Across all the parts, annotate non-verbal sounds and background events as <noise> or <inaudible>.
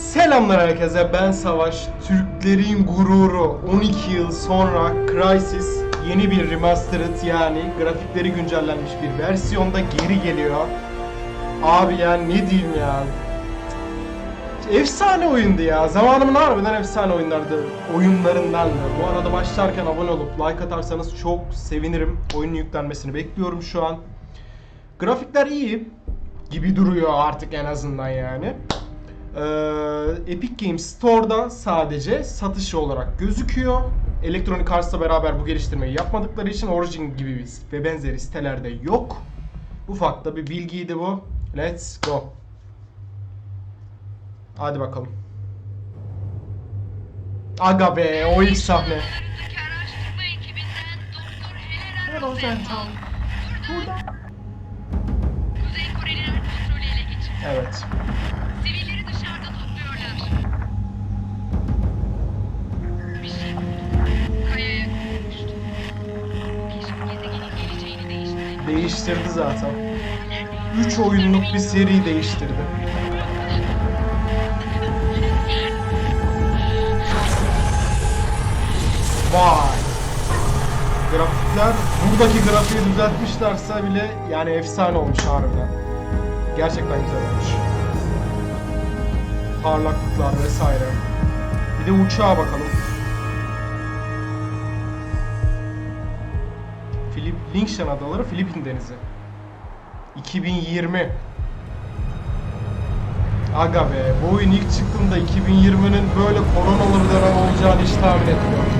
Selamlar herkese ben Savaş. Türklerin gururu 12 yıl sonra Crysis yeni bir remastered yani grafikleri güncellenmiş bir versiyonda geri geliyor. Abi ya ne diyeyim ya. Efsane oyundu ya. Zamanımın harbiden efsane oyunlardı. Oyunlarındandı. Bu arada başlarken abone olup like atarsanız çok sevinirim. Oyunun yüklenmesini bekliyorum şu an. Grafikler iyi gibi duruyor artık en azından yani. Ee, Epic Games Store'da sadece satış olarak gözüküyor. Electronic Arts'la beraber bu geliştirmeyi yapmadıkları için Origin gibi ve benzeri sitelerde yok. Ufak da bir bilgiydi bu. Let's go. Hadi bakalım. Aga be o ilk sahne. Burada. Kuzey Koreliler kontrolü ele geçirdi. Evet. Değiştirdi. Zaten. 3 oyunluk bir seri değiştirdi. Vay. Grafikler buradaki grafiği düzeltmişlerse bile yani efsane olmuş harbiden. Gerçekten güzel olmuş. Parlaklıklar vesaire. Bir de uçağa bakalım. Lingshan Adaları Filipin Denizi. 2020. Aga be, bu oyun ilk çıktığında 2020'nin böyle koronalı bir dönem olacağını hiç tahmin etmiyorum.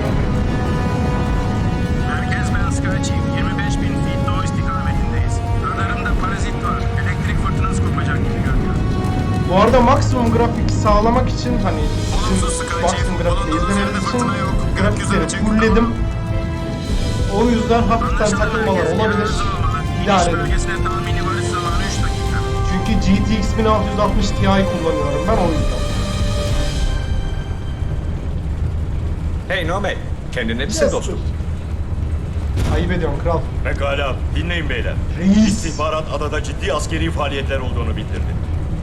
Merkez Beyaz Karaçayım. 25 bin feet doğu istikametindeyiz. Radarımda parazit var. Elektrik fırtınası kopacak gibi görünüyor. Bu arada maksimum grafik sağlamak için hani Olumsuz Skychief. maksimum grafikte Bulunduğunuz izlemeniz yerde için fırtına yok. grafikleri Gökyüzüne çek. fullledim. O yüzden hafiften takılmalar olabilir. İdare edin. bölgesine tahmini varış zamanı 3 dakika. Çünkü GTX 1660 Ti kullanıyorum ben o yüzden. Hey Nomad, kendine misin Yes. dostum? Ayıp ediyorum kral. Pekala, dinleyin beyler. Reis. İstihbarat adada ciddi askeri faaliyetler olduğunu bildirdi.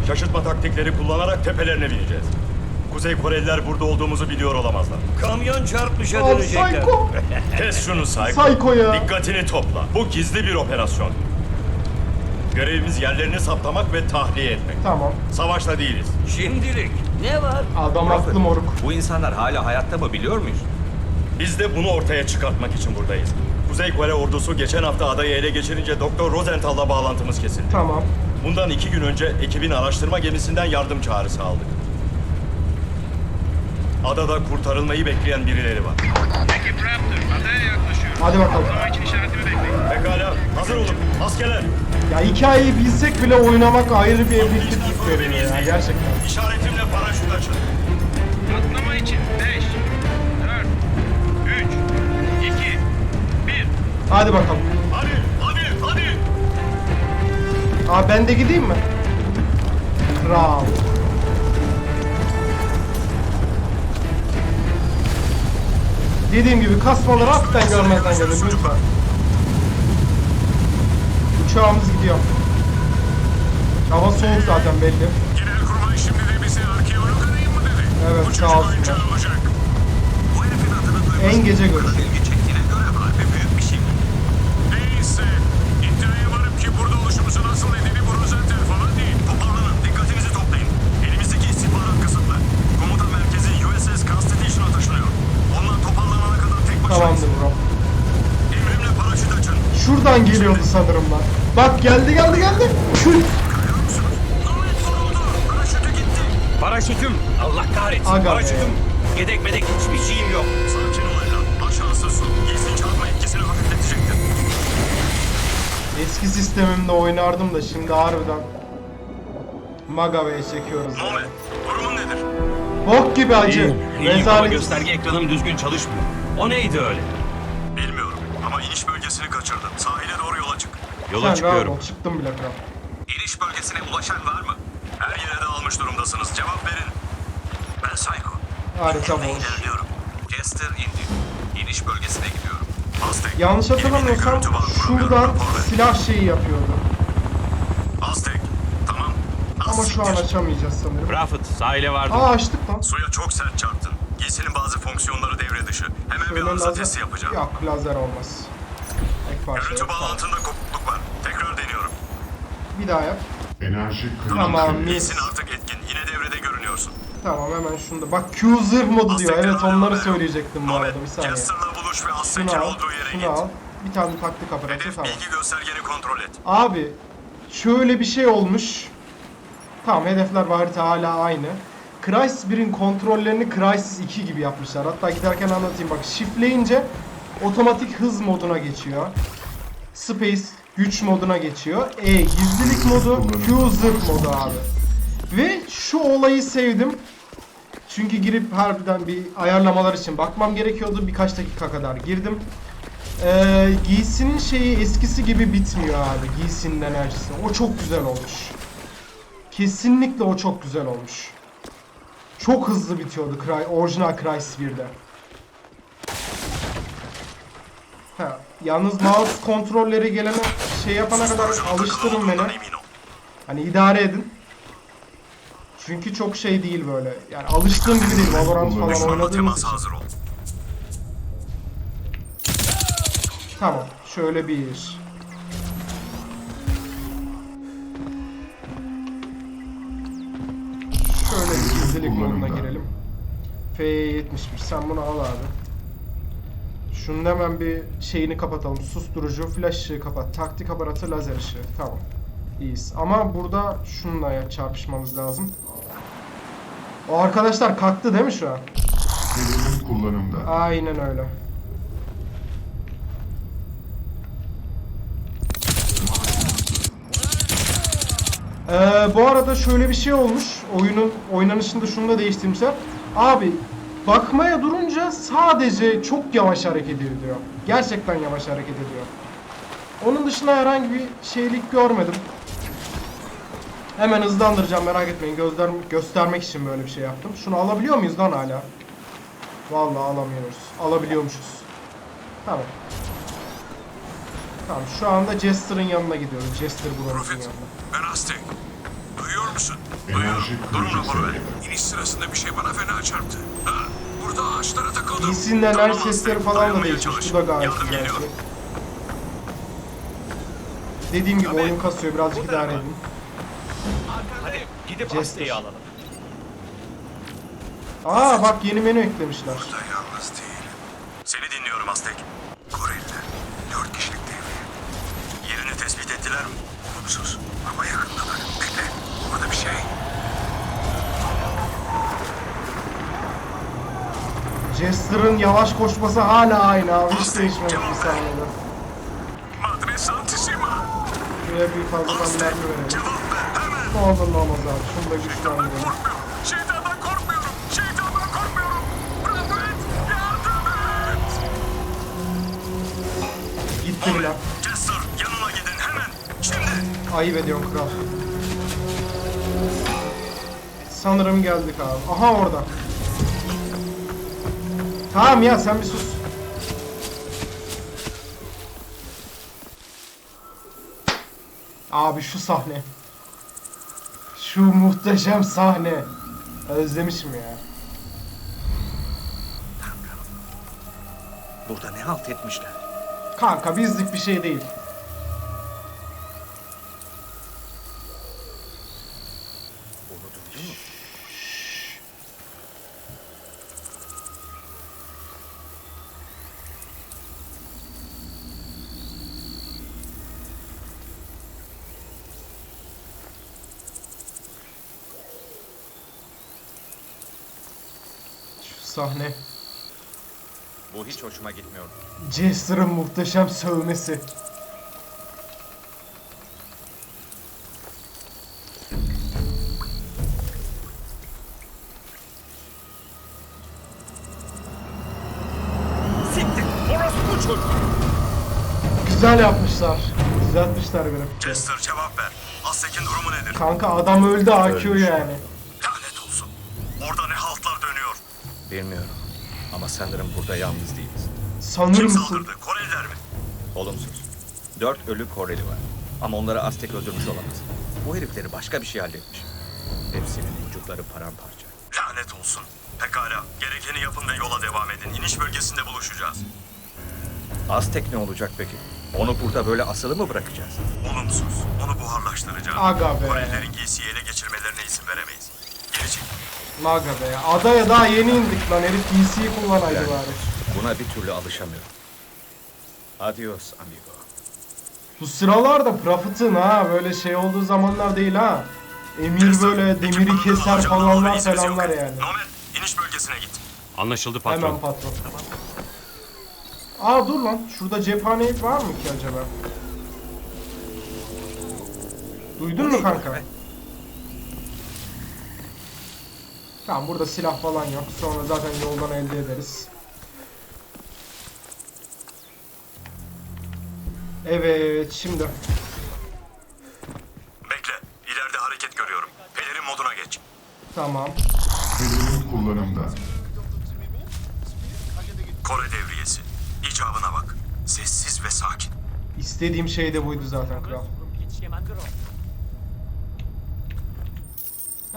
Şaşırtma taktikleri kullanarak tepelerine bineceğiz. Kuzey Koreliler burada olduğumuzu biliyor olamazlar. Kamyon çarpmışa Abi dönecekler. psycho. <laughs> Kes şunu Psycho. Psycho ya. Dikkatini topla. Bu gizli bir operasyon. Görevimiz yerlerini saptamak ve tahliye etmek. Tamam. Savaşta değiliz. Şimdilik ne var? Adam haklı moruk. Bu insanlar hala hayatta mı biliyor muyuz? Biz de bunu ortaya çıkartmak için buradayız. Kuzey Kore ordusu geçen hafta adayı ele geçirince Doktor Rosenthal'la bağlantımız kesildi. Tamam. Bundan iki gün önce ekibin araştırma gemisinden yardım çağrısı aldık. Adada kurtarılmayı bekleyen birileri var. Ekip Raptor. Adaya yaklaşıyor. Hadi bakalım. Patlama için işaretimi bekleyin. Pekala, hazır olun. Askerler, Ya hikayeyi bilsek bile oynamak ayrı bir epiklik veriyor ya gerçekten. işaretimle paraşüt açın. Patlama için 5, 4, 3, 2, 1. Hadi bakalım. Hadi, hadi, hadi. Aa ben de gideyim mi? Kral. Dediğim gibi kasmaları hafiften görmezden gelin lütfen. Uçağımız gidiyor. Hava soğuk zaten belli. Genelkurmay şimdi de bize arkeolog arayın mı dedi? Evet, sağ olsunlar. En gece görüşü. Şuradan geliyordu sanırım lan. Bak geldi geldi geldi. Paraşütüm. Allah kahretsin. Aga. Paraşütüm. Yedek medek hiçbir şeyim yok. Sakin ol evlat. Aşağısı su. Giysin çarpma etkisini hafifletecektir. Eski sistemimde oynardım da şimdi harbiden Maga Bey çekiyoruz. Nomad, durumun nedir? Bok gibi acı. İyi ama Rezalet. gösterge ekranım düzgün çalışmıyor. O neydi öyle? Yola Sen çıkıyorum. rahat ol, Çıktım bile kral. İniş bölgesine ulaşan var mı? Her yere de almış durumdasınız. Cevap verin. Ben Psycho. Harika boş. ilerliyorum. Jester indi. İniş bölgesine gidiyorum. Aztek. Yanlış hatırlamıyorsam şuradan silah şeyi yapıyordu. Aztek. Tamam. Ama Ama şu an açamayacağız sanırım. Rafet sahile vardım. Aa açtık lan. Suya çok sert çarptın. Giysinin bazı fonksiyonları devre dışı. Hemen bir Şöyle arıza lazer... testi yapacağım. Yok lazer olmaz. Ek parça Görüntü bağlantında deniyorum. Bir daha yap. Enerji Tamam kırıldı. mis. Giysin artık etkin. Yine devrede görünüyorsun. Tamam hemen şunu da. Bak Q zırh modu diyor. Evet onları söyleyecektim bu arada. Bir saniye. Jester'la buluş ve Şunu Aztek'in al. olduğu yere Şunu git. al. Bir tane taktik aparatı Hedef tamam. bilgi göstergeni kontrol et. Abi şöyle bir şey olmuş. Tamam hedefler ve harita hala aynı. Crysis 1'in kontrollerini Crysis 2 gibi yapmışlar. Hatta giderken anlatayım bak. Shift'leyince otomatik hız moduna geçiyor. Space güç moduna geçiyor. E gizlilik modu, Q zırh modu abi. Ve şu olayı sevdim. Çünkü girip harbiden bir ayarlamalar için bakmam gerekiyordu. Birkaç dakika kadar girdim. Ee, giysinin şeyi eskisi gibi bitmiyor abi. Giysinin enerjisi. O çok güzel olmuş. Kesinlikle o çok güzel olmuş. Çok hızlı bitiyordu Cry, orijinal Crysis 1'de. Ha, yalnız mouse kontrolleri gelene şey yapana kadar alıştırın beni. Hani idare edin. Çünkü çok şey değil böyle. Yani alıştığım gibi değil. Valorant falan oynadığımız için. Tamam. Şöyle bir. Şöyle bir gizlilik moduna girelim. F71 sen bunu al abi. Şunun hemen bir şeyini kapatalım. Susturucu, flash ışığı kapat. Taktik aparatı, lazer ışığı. Tamam. İyiyiz. Ama burada şununla ya- çarpışmamız lazım. O arkadaşlar kalktı değil mi şu an? Serimin kullanımda. Aynen öyle. Ee, bu arada şöyle bir şey olmuş. Oyunun oynanışında şunu da değiştirmişler. Abi bakmaya durunca sadece çok yavaş hareket ediyor. Gerçekten yavaş hareket ediyor. Onun dışında herhangi bir şeylik görmedim. Hemen hızlandıracağım merak etmeyin. Gözler, göstermek için böyle bir şey yaptım. Şunu alabiliyor muyuz lan hala? Vallahi alamıyoruz. Alabiliyormuşuz. Tamam. Tamam şu anda Jester'ın yanına gidiyoruz. Jester Profit, yanına. ben Aztek. Duyuyor musun? Durum kırıcı raporu. İniş sırasında bir şey bana fena çarptı. Ha, burada ağaçlara takıldım. Enerji Tamam, sesleri falan da değişmiş. Bu da gayet Yardım güzel. şey. Dediğim gibi oyun kasıyor. Birazcık idare edin. Hadi gidip Jester. Alalım. Aa bak yeni menü eklemişler. Da yalnız değilim. Seni dinliyorum Aztek. Goriller. Dört kişilik devriye. Yerini tespit ettiler mi? Olumsuz. Ama yakındalar. Bekle. Orada bir şey. Jester'ın yavaş koşması hala aynı abi. Hiç değişmemiş bir Santissima. Şuraya bir fazla Aztek. mermi verelim. Ne olur ne olmaz abi. Şunu da güçlendirelim. Şeytandan korkmuyorum. Şeytandan korkmuyorum. Profit. Yardım et. Gitti bile. Jester yanına gidin hemen. Şimdi. Ayıp ediyorsun kral. Sanırım geldik abi. Aha orada. Tamam ya sen bir sus. Abi şu sahne. Şu muhteşem sahne. Özlemişim ya. Burada ne halt etmişler? Kanka bizlik bir şey değil. Sahne. Bu hiç hoşuma gitmiyor. Jester'ın muhteşem sövmesi. Siktir. Orası bu çocuk. Güzel yapmışlar. Düzeltmişler grafikleri. Jester cevap ver. Aztek'in durumu nedir? Kanka adam öldü AQ yani. Lanet olsun. Orada ne haltlar dönüyor? Bilmiyorum. Ama sanırım burada yalnız değiliz. Sanır Kim mısın? saldırdı? Koreliler mi? Olumsuz. Dört ölü Koreli var. Ama onları Aztek öldürmüş olamaz. Bu herifleri başka bir şey halletmiş. Hepsinin vücutları paramparça. Lanet olsun. Pekala. Gerekeni yapın ve yola devam edin. İniş bölgesinde buluşacağız. Aztek ne olacak peki? Onu burada böyle asılı mı bırakacağız? Olumsuz. Onu buharlaştıracağız. Aga be. Korelilerin giysiyi ele geçirmelerine izin veremeyiz. Geri çekil. Maga be. Adaya daha yeni indik lan. Herif DC'yi kullanaydı bari. Buna bir türlü alışamıyorum. Adios amigo. Bu sıralarda Prophet'ın ha böyle şey olduğu zamanlar değil ha. Emir böyle demiri keser falanlar falanlar yani. Nomad, iniş bölgesine git. Anlaşıldı patron. Hemen patron. Aa dur lan. Şurada cephane var mı ki acaba? Duydun mu kanka? Tamam burada silah falan yok. Sonra zaten yoldan elde ederiz. Evet şimdi. Bekle. İleride hareket görüyorum. Pelerin moduna geç. Tamam. Pelerin kullanımda. Kore devriyesi. İcabına bak. Sessiz ve sakin. İstediğim şey de buydu zaten kral.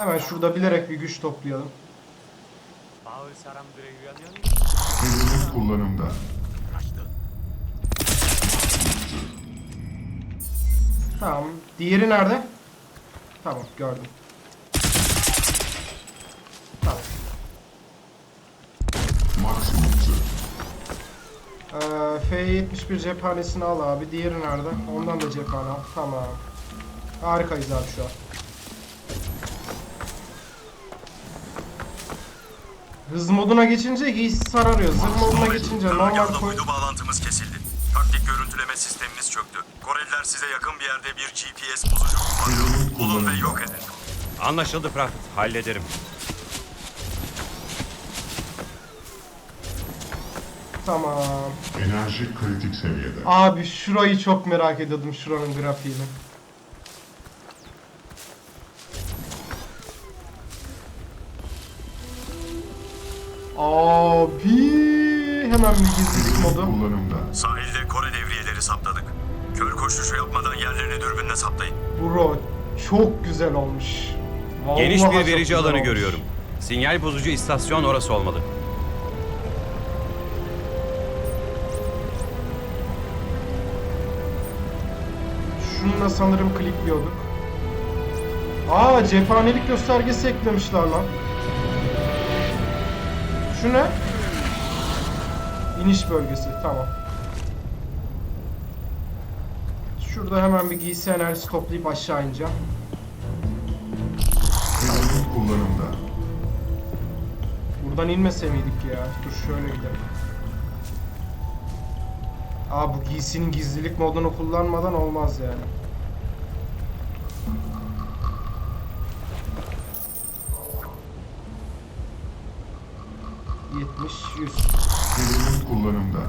Hemen şurada bilerek bir güç toplayalım. Pelerin kullanımda. Tamam. Diğeri nerede? Tamam gördüm. Tamam. Ee, F71 cephanesini al abi. Diğeri nerede? Ondan da cephane al. Tamam. Harikayız abi şu an. Hız moduna geçince giysi sararıyor. Zırh moduna geçince normal karargahla koy... uydu bağlantımız kesildi. Taktik görüntüleme sistemimiz çöktü. Koreliler size yakın bir yerde bir GPS bozucu kullanıyor. Bulun ve yok edin. Anlaşıldı Prophet. Hallederim. Tamam. Enerji kritik seviyede. Abi şurayı çok merak ediyordum şuranın grafiğini. Abi hemen bir gizlilik modu. Kullanımda. Sahilde Kore devriyeleri saptadık. Kör koşuşu yapmadan yerlerini dürbünle saptayın. Bro çok güzel olmuş. Vallahi Geniş bir verici alanı olmuş. görüyorum. Sinyal bozucu istasyon orası olmalı. Şununla sanırım klikliyorduk. Aa cephanelik göstergesi eklemişler lan. Şu ne? İniş bölgesi tamam. Şurada hemen bir giysi enerjisi toplayıp aşağı ineceğim. Pelerin kullanımda. Buradan inmese miydik ya? Dur şöyle gidelim. Aa bu giysinin gizlilik modunu kullanmadan olmaz yani. Yetmiş, yüz. Pelerin kullanımda.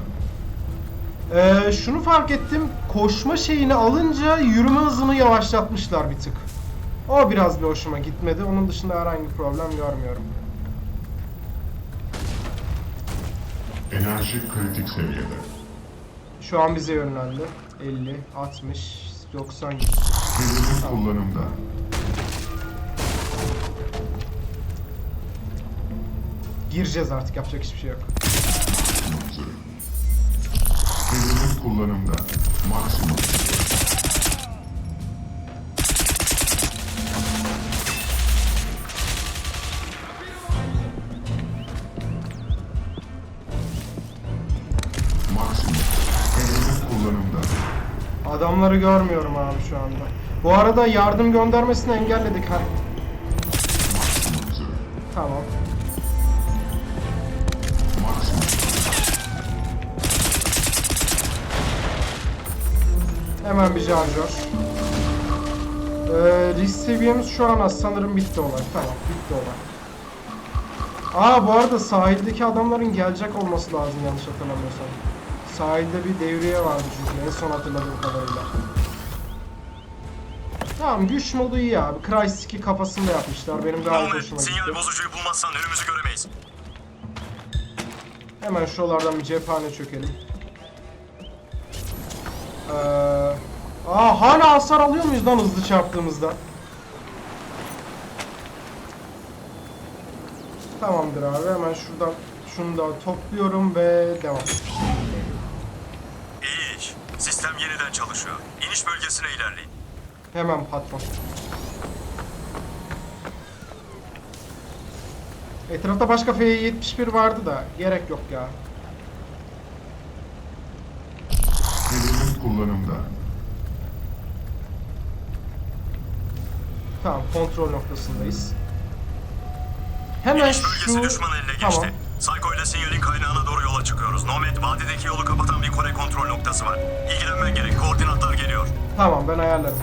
Ee, şunu fark ettim. Koşma şeyini alınca yürüme hızını yavaşlatmışlar bir tık. O biraz bir hoşuma gitmedi. Onun dışında herhangi bir problem görmüyorum. Enerji kritik seviyede. Şu an bize yönlendi. 50, 60, 90, 100. Pelerin kullanımda. Gireceğiz artık yapacak hiçbir şey yok. Pelerin kullanımda. Maksimum. Maksimum. Pelerin kullanımda. Adamları görmüyorum abi şu anda. Bu arada yardım göndermesini engelledik ha. Tamam. Hemen bir şarjör. Ee, risk seviyemiz şu an az. Sanırım bitti olay. Tamam bitti olay. Aa bu arada sahildeki adamların gelecek olması lazım yanlış hatırlamıyorsam. Sahilde bir devriye vardı çünkü en son hatırladığım kadarıyla. Tamam güç modu iyi abi. Crysis 2 kafasında yapmışlar. Benim Nomad, hoşuma sinyal gitti. bozucuyu bulmazsan önümüzü göremeyiz. Hemen şuralardan bir cephane çökelim. Ee, aa hala hasar alıyor muyuz lan hızlı çarptığımızda? Tamamdır abi hemen şuradan şunu da topluyorum ve devam. İyi iş. Sistem yeniden çalışıyor. İniş bölgesine ilerleyin. Hemen patron. Etrafta başka F-71 vardı da gerek yok ya. Hedefin kullanımda. Tamam kontrol noktasındayız. Hemen şu... düşman eline geçti. Tamam. Psycho ile sinyalin kaynağına doğru yola çıkıyoruz. Nomad vadideki yolu kapatan bir Kore kontrol noktası var. İlgilenmen gerek. Koordinatlar geliyor. Tamam ben ayarlarım.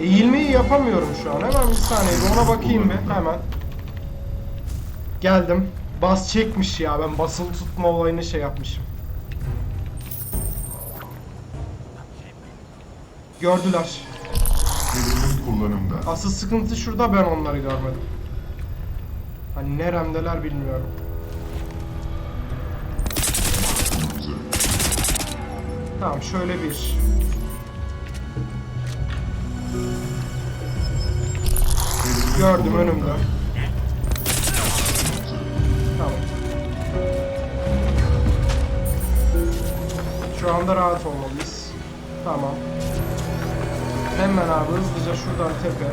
Eğilmeyi yapamıyorum şu an. Hemen bir saniye bir ona bakayım bir hemen. Geldim. Bas çekmiş ya ben basılı tutma olayını şey yapmışım. Gördüler. Kullanımda. Asıl sıkıntı şurada ben onları görmedim. Hani neremdeler bilmiyorum. Tamam şöyle bir. Gördüm önümde. Şu anda rahat olmalıyız. Tamam. Hemen abi hızlıca şuradan tepe.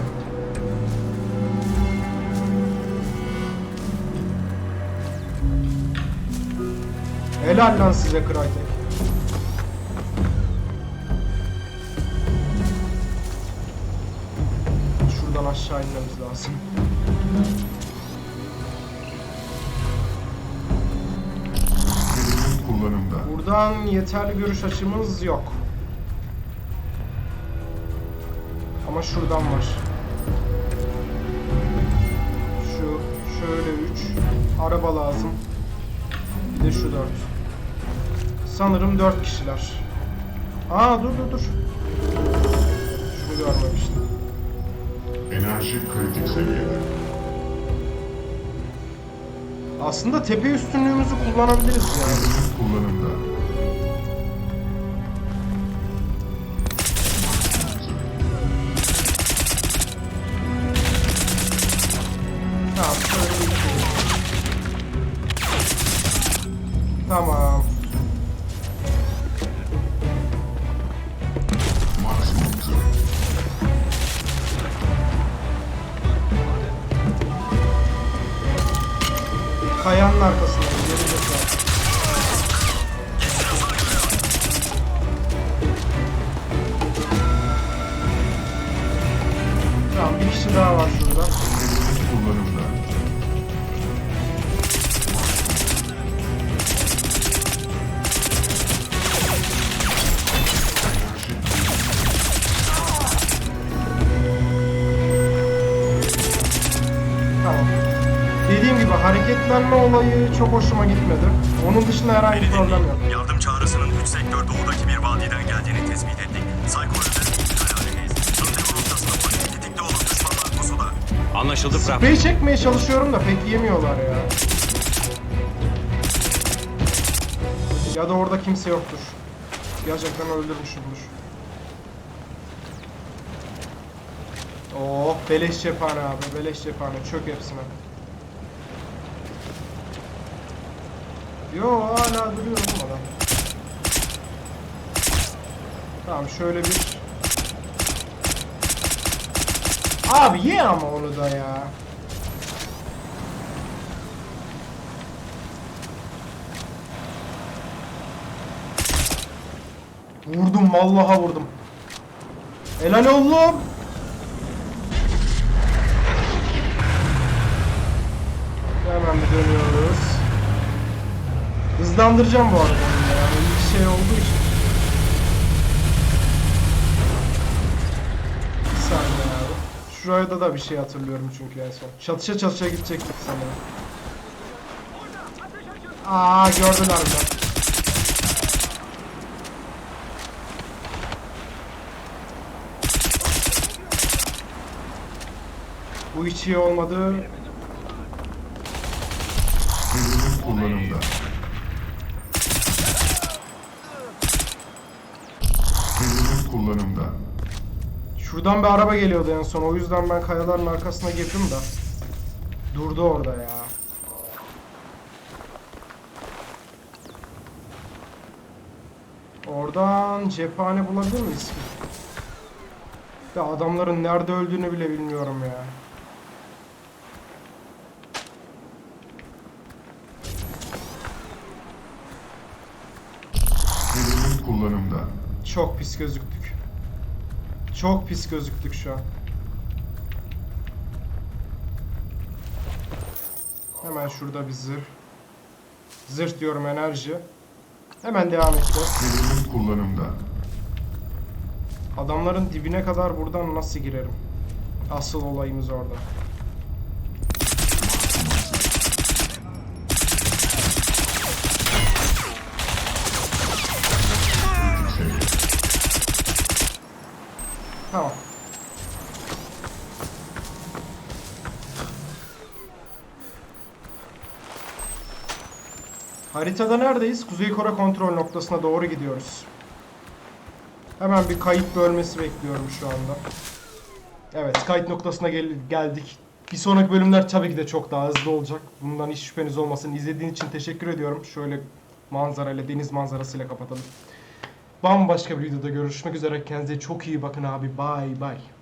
Helal lan size Crytek. Aşağı inmemiz lazım. Kullanımda. Buradan yeterli görüş açımız yok. Ama şuradan var. Şu şöyle 3 araba lazım. Bir de şu 4. Sanırım 4 kişiler. Aa dur dur dur. Şunu görmemiştim. Enerji kritik seviyede. Aslında tepe üstünlüğümüzü kullanabiliriz yani. Kullanımda. Tamam. Gibi hareketlenme olayı çok hoşuma gitmedi. Onun dışında herhangi bir problem yok. Yardım çağrısının 3 sektör doğudaki bir vadiden geldiğini tespit ettik. Anlaşıldı Prafet. Sprey çekmeye çalışıyorum da pek yemiyorlar ya. Ya da orada kimse yoktur. Gerçekten öldürmüşümdür. Oh beleş cephane abi beleş cephane çök hepsine. Yo hala duruyor oğlum adam. Tamam şöyle bir Abi ye ama onu da ya. Vurdum vallaha vurdum. Helal oğlum. Hemen bir dönüyoruz. Hızlandıracağım bu arada. Yani bir şey olduğu için. Bir saniye abi. Şuraya da bir şey hatırlıyorum çünkü en son. Çatışa çatışa gidecektik sanırım. Aa gördüler beni. Bu hiç iyi olmadı. kullanımda. Kullanımda. Şuradan bir araba geliyordu en son. O yüzden ben kayaların arkasına girdim de. Durdu orada ya. Oradan cephane bulabilir miyiz ki? Ya adamların nerede öldüğünü bile bilmiyorum ya. Kullanımda. Çok pis gözüktük. Çok pis gözüktük şu an. Hemen şurada bir zırh. Zırh diyorum enerji. Hemen devam edeceğiz. Dürbün kullanımda. Adamların dibine kadar buradan nasıl girerim? Asıl olayımız orada. Haritada neredeyiz? Kuzey Kore kontrol noktasına doğru gidiyoruz. Hemen bir kayıt bölmesi bekliyorum şu anda. Evet, kayıt noktasına gel- geldik. Bir sonraki bölümler tabii ki de çok daha hızlı olacak. Bundan hiç şüpheniz olmasın. İzlediğiniz için teşekkür ediyorum. Şöyle manzarayla, deniz manzarasıyla kapatalım. Bambaşka bir videoda görüşmek üzere. Kendinize çok iyi bakın abi. Bye bye.